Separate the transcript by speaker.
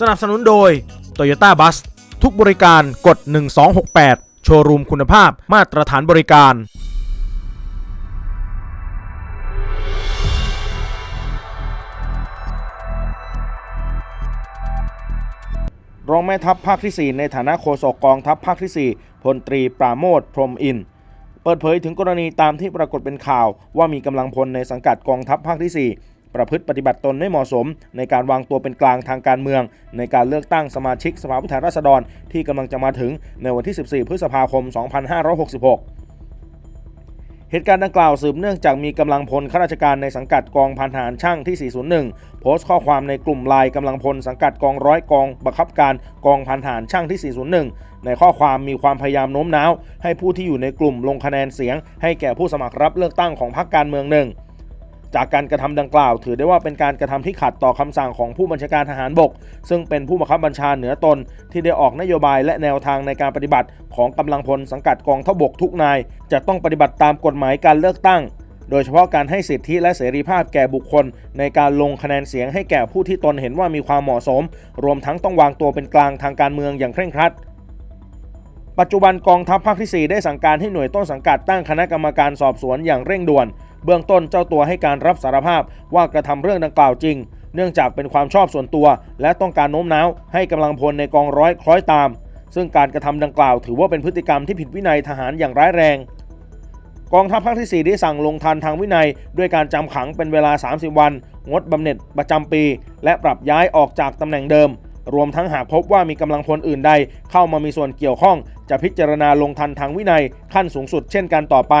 Speaker 1: สนับสนุนโดย Toyota Bus ทุกบริการกด 1268 โชว์รูมคุณภาพมาตรฐานบริการ รองแม่ทัพภาคที่ 4 ในฐานะโฆษกกองทัพภาคที่ 4พลตรีปราโมทพรมอินเปิดเผยถึงกรณีตามที่ปรากฏเป็นข่าว ว่ามีกำลังพลในสังกัดกองทัพภาคที่ 4 ประพฤติปฏิบัติตนไม่เหมาะสม ในการวางตัวเป็นกลางทางการเมือง ในการเลือกตั้งสมาชิกสภาผู้แทนราษฎร ที่กำลังจะมาถึงในวันที่ 14 พฤษภาคม 2566เหตุการณ์ดังกล่าวสืบเนื่องจากมีกำลังพลข้าราชการในสังกัดกองพันทหารช่างที่ 401 โพสต์ข้อความในกลุ่มไลน์กำลังพลสังกัดกองร้อยกองบังคับการกองพันทหารช่างที่ 401 ในข้อความมีความพยายามโน้มน้าว ให้ผู้ที่อยู่ในกลุ่มลงคะแนนเสียง ให้แก่ผู้สมัครรับเลือกตั้งของพรรคการเมืองหนึ่ง จากการกระทำดังกล่าว ถือได้ว่าเป็นการกระทำที่ขัดต่อคำสั่งของผู้บัญชาการทหารบก ซึ่งเป็นผู้บังคับบัญชาเหนือตน ที่ได้ออกนโยบายและแนวทางในการปฏิบัติ ของกำลังพลสังกัดกองทัพบกทุกนาย จะต้องปฏิบัติตามกฎหมายการเลือกตั้ง โดยเฉพาะการให้สิทธิและเสรีภาพแก่บุคคล ในการลงคะแนนเสียงให้แก่ผู้ที่ตนเห็นว่ามีความเหมาะสม รวมทั้งต้องวางตัวเป็นกลางทางการเมืองอย่างเคร่งครัดปัจจุบันกองทัพภาคที่ 4 ได้สั่งการให้หน่วยต้นสังกัดตั้งคณะกรรมการสอบสวนอย่างเร่งด่วน เบื้องต้นเจ้าตัวให้การรับสารภาพว่ากระทำเรื่องดังกล่าวจริง เนื่องจากเป็นความชอบส่วนตัว และต้องการโน้มน้าวให้กำลังพลในกองร้อยคล้อยตาม ซึ่งการกระทำดังกล่าวถือว่าเป็นพฤติกรรมที่ผิดวินัยทหารอย่างร้ายแรง กองทัพภาคที่ 4 ได้สั่งลงทันทางวินัย ด้วยการจำขังเป็นเวลา 30 วัน งดบำเหน็จประจำปี และปรับย้ายออกจากตำแหน่งเดิมรวมทั้งหากพบว่ามีกำลังพลอื่นใด เข้ามามีส่วนเกี่ยวข้อง จะพิจารณาลงทันทางวินัยขั้นสูงสุดเช่นกันต่อไป